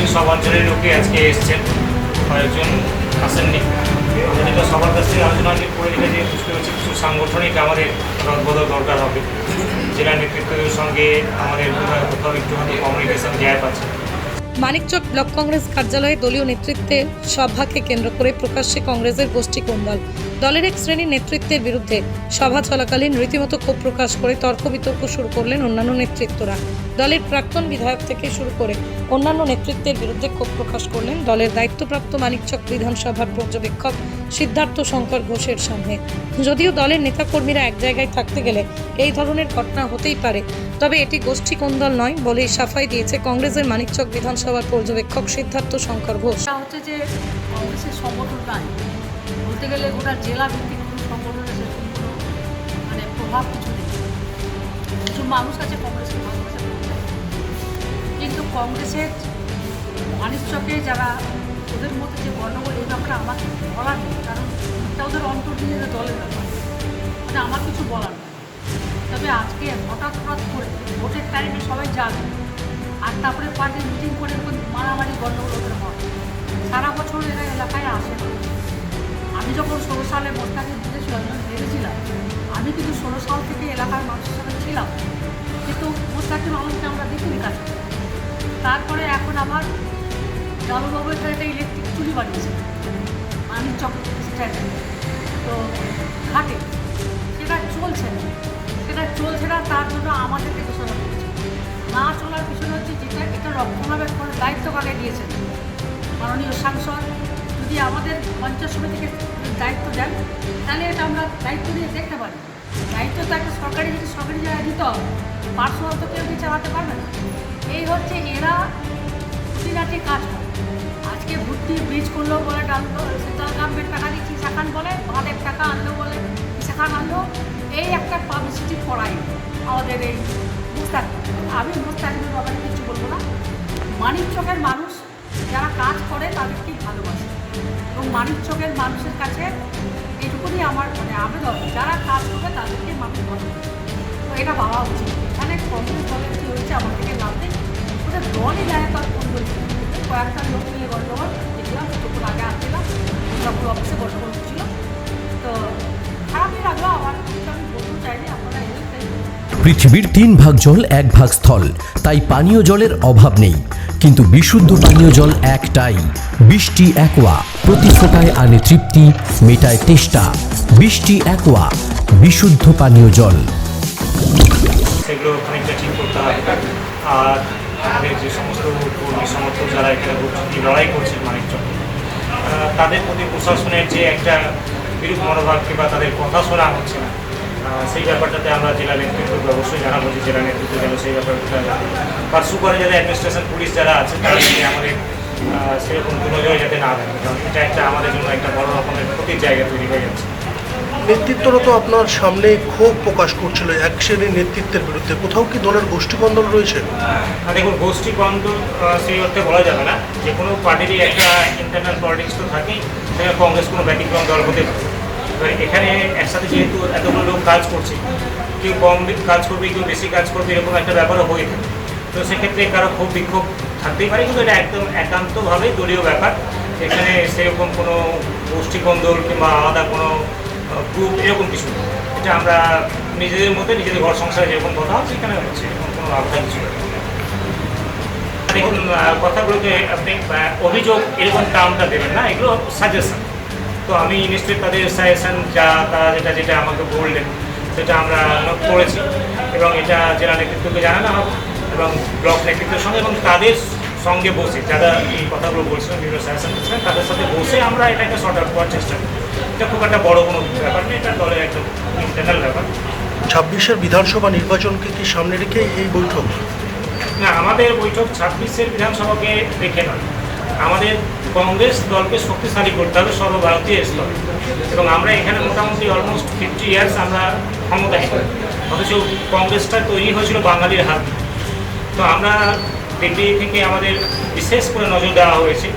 মোটামুটি সব অঞ্চলের লোকে আজকে এসছেন, কয়েকজন আসেননি। আমাদের তো সবার কাছ থেকে আলোচনা আমি করে যে বুঝতে পারছি কিছু সাংগঠনিক আমাদের রদবদল দরকার হবে। জেলা নেতৃত্বের সঙ্গে আমাদের কোথাও একটু হয়তো কমিউনিকেশন গ্যাপ আছে। মানিকচক ব্লক কংগ্রেস কার্যালয়ে দলীয় নেতৃত্বে সভাকে কেন্দ্র করে প্রকাশ্যে কংগ্রেসের গোষ্ঠী কোন্দল দলের এক শ্রেণির নেতৃত্বের বিরুদ্ধে সভা চলাকালীন রীতিমতো ক্ষোভ প্রকাশ করে তর্ক বিতর্ক শুরু করলেন অন্যান্য নেতৃত্বরা। দলের প্রাক্তন বিধায়ক থেকে শুরু করে অন্যান্য নেতৃত্বের বিরুদ্ধে ক্ষোভ প্রকাশ করলেন দলের দায়িত্বপ্রাপ্ত মানিকচক বিধানসভার পর্যবেক্ষক সিদ্ধার্থ শঙ্কর ঘোষের সামনে। যদিও দলের নেতাকর্মীরা এক জায়গায় থাকতে গেলে এই ধরনের ঘটনা হতেই পারে, তবে এটি গোষ্ঠী কোন্দল নয় বলেই সাফাই দিয়েছে কংগ্রেসের মানিকচক বিধানসভার পর্যবেক্ষক সিদ্ধার্থ শঙ্কর ঘোষ। হচ্ছে যে কংগ্রেসের বলতে গেলে জেলা ভিত্তিক সংগঠনের মানে প্রভাব কিছু নেই। মানুষ আছে কংগ্রেসের কংগ্রেসের মানিকচকে যারা ওদের মধ্যে যে গণ্ডগোল, এই ব্যাপারে আমার কিছু বলার নেই, কারণ এটা ওদের অন্তর্নিহিত দলের ব্যাপার। মানে আমার কিছু বলার নেই। তবে আজকে হঠাৎ হঠাৎ করে ভোটের টাইমে সবাই যাবে, আর তারপরে পার্টি মিটিং করে এরকম মারামারি, গণ্ডগোল ওদের হয়। সারা বছর এরা এলাকায় আসে না। আমি যখন ষোলো সালে মোস্তাকে দিয়েছিলাম যখন ভেবেছিলাম আমি কিন্তু ষোলো সাল থেকে এলাকার মানুষের সাথে ছিলাম। কিন্তু মোস্তাকের মানুষকে আমরা দেখিনি কাছে তারপরে এখন আবার লালুবাবু এখানে একটা ইলেকট্রিক চুরি বানিয়েছে। আমি চক স্ট্যান্ডে তো ঘাটে। সেটা চলছে না। সেটা চলছে না, তার জন্য আমাদেরকে দোষারোপ করছে না চলার পিছনে হচ্ছে যেটা, এটা রক্ষণাবেক্ষণের দায়িত্ব কাকে দিয়েছেন? মাননীয় সাংসদ, যদি আমাদের পঞ্চায়েত সমিতিকে দায়িত্ব দেন, তাহলে এটা আমরা দায়িত্ব নিয়ে দেখতে পারি। দায়িত্ব তো একটা সরকারি যদি সরকারি জায়গায় দিতে পার্সোনাল তো কেউ দিয়ে চালাতে পারবে না? এই হচ্ছে এরা খুঁটিনাটি কাজ করে। আজকে ভর্তি ব্রিজ করল বলে টানলো সেন্ট্রাল গভর্নমেন্ট টাকা দিচ্ছি, সেখান বলে ভাদের টাকা আনলো বলে, সেখান আনলো। এই একটা পাবলিসিটি করাই আমাদের এই মুস্তাক। আমি মুস্তাকিমের ব্যাপারে কিছু বলব না। মানিক চকের মানুষ, যারা কাজ করে তাদেরকেই ভালোবাসে। এবং মানিক চকের মানুষের কাছে এইটুকুনি আমার মানে আবেদন। যারা কাজ করবে তাদেরকে এটা ভাবা উচিত। দলের কী হয়েছে আমার থেকে ওদের দলই নেয় তার ফোন কয়েকটা লোক মিলে গন্ডগোল দেখলাম, কিছুক্ষণ আগে আসছিলাম। দুর্গাপুর অফিসে গন্ডগোল হচ্ছিল তো খারাপই লাগল আমার। আমি বলতে চাইনি, আপনারা পৃথিবীর তিন ভাগ জল, এক ভাগ স্থল। তাই পানীয় জলের অভাব নেই। কিন্তু বিশুদ্ধ পানীয় জল একটাই। বৃষ্টি একোয়া প্রতি ফোটায় আনে তৃপ্তি, মেটায় তেষ্টা। বৃষ্টি একোয়া বিশুদ্ধ পানীয় জল। সেগুলো খানিকটা ঠিক করতে হবে। আর আমাদের যে সমস্ত কর্মী সমর্থক যারা এখানে লড়াই করছেন মানিকচক তাদের প্রতি প্রশাসনের যে একটা বিরূপ মনোভাব কিংবা তাদের কথা শোনা হচ্ছে না সেই ব্যাপারটাতে আমরা জেলা নেতৃত্বকে অবশ্যই জানাব যে জেলা নেতৃত্ব যেন সেই ব্যাপারটা বা সুপারে যারা অ্যাডমিনিস্ট্রেশন পুলিশ যারা আছে যদি আমাদের সেরকম দুর্নজয় যাতে না দেয় কারণ এটা একটা আমাদের জন্য একটা বড় রকমের ক্ষতির জায়গা তৈরি হয়ে যাচ্ছে। নেতৃত্বরা তো আপনার সামনে ক্ষোভ প্রকাশ করছিল এক শ্রেণির নেতৃত্বের বিরুদ্ধে। কোথাও কি দলের গোষ্ঠী গোষ্ঠীকন্দল রয়েছে? আর দেখুন গোষ্ঠী কন্দ সেই অর্থে বলা যাবে না। যে কোনো পার্টিরই একটা ইন্টারনাল পলিটিক্স তো থাকেই সেখানে কংগ্রেস কোনো ব্যতিক্রম দল হতে পারে। এবার এখানে একসাথে যেহেতু এতগুলো লোক কাজ করছে, কেউ কম কাজ করবে, কেউ বেশি কাজ করবে, এরকম একটা ব্যাপারও হয়ে থাকে। তো সেক্ষেত্রে কারও খুব বিক্ষোভ থাকতেই পারে, কিন্তু এটা একদম একান্তভাবে দলীয় ব্যাপার। এখানে সেরকম কোনো গোষ্ঠী কন্দল কিংবা আলাদা কোনো গ্রুপ এরকম কিছু এটা আমরা নিজেদের মধ্যে নিজেদের ঘর সংসারে যেরকম কথা হচ্ছে, এখানে হচ্ছে এরকম কোনো আলাদা কিছু। দেখুন কথাগুলোকে আপনি অভিযোগ এরকম টার্মটা দেবেন না, এগুলো সাজেশন তো আমি নিশ্চয়ই তাদের সাজেশন যা, তারা যেটা যেটা আমাকে বললেন, সেটা আমরা করেছি। এবং এটা জেলা নেতৃত্বকে জানানো হবে এবং ব্লক নেতৃত্বের সঙ্গে, এবং তাদের সঙ্গে বসে, যারা এই কথাগুলো বলছিলেন বিভিন্ন সাজেশন দিচ্ছিলেন তাদের সাথে বসে আমরা এটাকে শর্ট আউট করার চেষ্টা করি। এটা খুব একটা বড় কোনো ব্যাপার নেই এটা দলের ইন্টারনাল ব্যাপার। ছাব্বিশের বিধানসভা নির্বাচনকে কি সামনে রেখে এই বৈঠক? না আমাদের বৈঠক ছাব্বিশের বিধানসভাকে রেখে নয়। আমাদের কংগ্রেস দলকে শক্তিশালী করতে হবে সর্বভারতীয় স্তরে এবং আমরা এখানে মোটামুটি অলমোস্ট ফিফটি ইয়ার্স আমরা ক্ষমতায়। অথচ কংগ্রেসটা তৈরি হয়েছিল বাঙালির হাত তো আমরা দিল্লি থেকে আমাদের বিশেষ করে নজর দেওয়া হয়েছে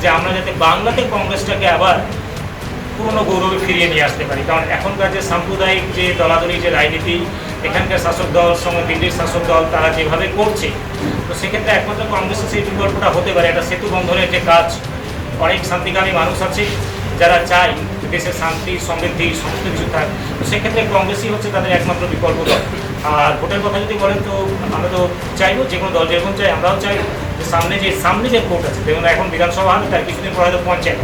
যে আমরা যাতে বাংলাতে কংগ্রেসটাকে আবার পুরনো গৌরবে ফিরিয়ে নিয়ে আসতে পারি। কারণ এখনকার যে সাম্প্রদায়িক যে দলাদলি, যে রাজনীতি, এখানকার শাসক দল সঙ্গে দিল্লির শাসক দল, তারা যেভাবে করছে, তো সেক্ষেত্রে একমাত্র কংগ্রেসের সেই বিকল্পটা হতে পারে। একটা সেতু বন্ধনের যে কাজ, অনেক শান্তিকামী মানুষ আছে, যারা চায় দেশের শান্তি, সমৃদ্ধি সমস্ত কিছু থাক। তো সেক্ষেত্রে কংগ্রেসই হচ্ছে তাদের একমাত্র বিকল্প দল। আর ভোটের কথা যদি বলেন, তো আমরা তো চাইব, যে কোনো দল যেরকম চাই আমরাও চাই যে সামনে যে সামনে যে ভোট আছে দেখুন এখন বিধানসভা হবে তার কিছুদিন পর হয়তো পঞ্চায়েত।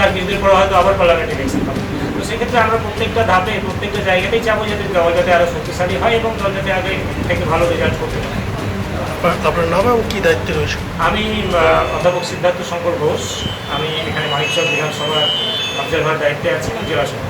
তার কিছুদিন পর হয়তো আবার পার্লামেন্টে ইলেকশন হবে। তো সেক্ষেত্রে আমরা প্রত্যেকটা ধাপে প্রত্যেকটা জায়গাতেই চাবো যাতে দল যাতে আরও শক্তিশালী হয় এবং দল যাতে আগে থেকে ভালো রেজাল্ট করতে পারে। আপনার- নাম এবং কী দায়িত্বে রয়েছে? আমি অধ্যাপক সিদ্ধার্থ শঙ্কর ঘোষ। আমি এখানে মানিকচক বিধানসভার অবজারভার দায়িত্বে আছি জেলা সভাপতি।